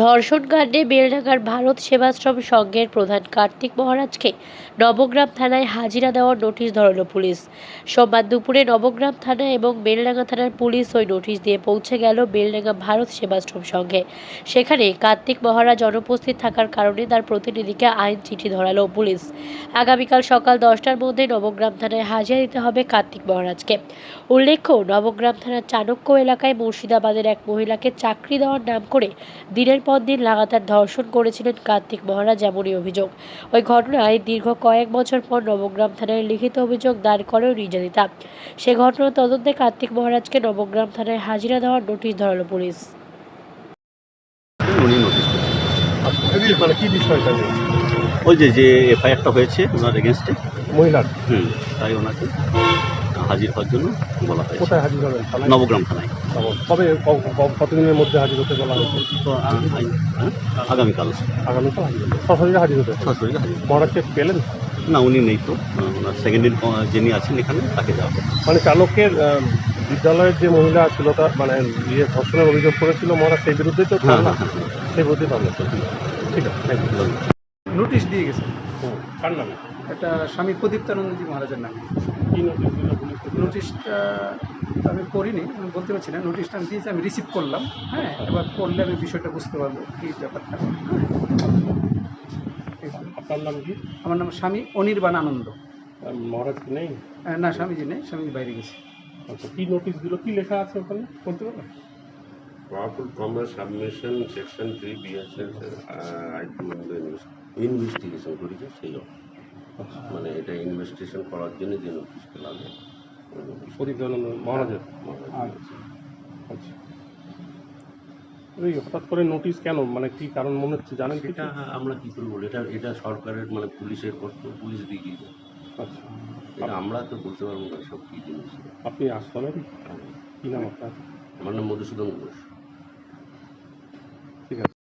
ধর্ষণ কাণ্ডে বেলডাঙ্গার ভারত সেবাশ্রম সংঘের প্রধান কার্তিক মহারাজকে নবগ্রাম থানায় হাজিরা দেওয়ার নোটিশ ধরল পুলিশ। সোমবার দুপুরে নবগ্রাম থানা এবং বেলডাঙ্গা থানার পুলিশ ওই নোটিশ দিয়ে পৌঁছে গেল বেলডাঙ্গা ভারত সেবাশ্রম সংঘে। সেখানে কার্তিক মহারাজ অনুপস্থিত থাকার কারণে তার প্রতিনিধিকে আইন চিঠি ধরালো পুলিশ। আগামীকাল সকাল দশটার মধ্যে নবগ্রাম থানায় হাজিরা দিতে হবে কার্তিক মহারাজকে। উল্লেখ্য, নবগ্রাম থানার চাণক্য এলাকায় মুর্শিদাবাদের এক মহিলাকে চাকরি দেওয়ার নাম করে দিনের পর দিন লাগাতার ধর্ষণ করেছিলেন কার্তিক মহারাজ এমনই অভিযোগ। ওই ঘটনায় দীর্ঘ কয়েক বছর পর নবগ্রাম থানায় লিখিত অভিযোগ দায়ের করেও নির্যাতিতা। সে ঘটনার তদন্তে কার্তিক মহারাজকে নবগ্রাম থানায় হাজিরা দেওয়ার নোটিশ ধরালো পুলিশ। মানে কি বিষয়টা ওই যে যে এফআইআরটা হয়েছে ওনার এগেনস্টে মহিলার? হুম তাই ওনাকে হাজির হওয়ার জন্য বলা হয়েছে। কোথায় হাজির হবেন নবগ্রাম থানায়। কবে কতদিনের মধ্যে হাজির হতে বলা হয়েছে? তো হ্যাঁ? আগামীকাল আগামীকাল সরাসরি হাজির হতে। সরাসরি হাজির মহারাজকে পেলেন? না উনি নেই তো। ওনার সেকেন্ড ইন যিনি আছেন এখানে তাকে দেওয়া হবে। মানে চালকের বিদ্যালয়ের যে মহিলা ছিল তার মানে ইয়ে ধর্ষণের অভিযোগ করেছিল মহারাজ সেই বিরুদ্ধেই তো হ্যাঁ? হ্যাঁ হ্যাঁ। সেই বিরুদ্ধেই মামলা। ঠিক আছে থ্যাংক ইউ নোটিশ দিয়ে গেছে কার নামে? এটা স্বামী প্রদীপ্তানন্দজি মহারাজের নামে। কি নোটিশ নোটিশটা আমি করিনি আমি বলতে পারছি না নোটিশটা আমি দিয়েছি আমি রিসিভ করলাম হ্যাঁ এবার করলে আমি বিষয়টা বুঝতে পারব কী ব্যাপারটা। আপনার নাম কি? আমার নাম স্বামী অনির্বাণ আনন্দ। মহারাজ কি নেই? না স্বামীজি নেই স্বামীজি বাইরে গেছে। আচ্ছা কি নোটিশ দিল? কি লেখা আছে ওখানে? বলতে পারবেন? Powerful commerce submission section 3 BSL uh, I investigation করেছে সেই মানে এটা ইনভেস্টিগেশন করার জন্য যে নোটিশটা লাগে। প্রদীপ দয়ানন্দ মহারাজের মহারাজ আচ্ছা। এই হঠাৎ করে নোটিশ কেন? মানে কি কারণ মনে হচ্ছে? জানেন এটা আমরা কি করে বলি এটা এটা সরকারের মানে পুলিশের কর্তব্য পুলিশ দিয়ে গিয়েছে আচ্ছা। এটা আমরা তো বলতে পারব না সব কী জিনিস। আপনি আশ্রমেরই কি নাম আপনার? আমার নাম মধুসূদন ঘোষ।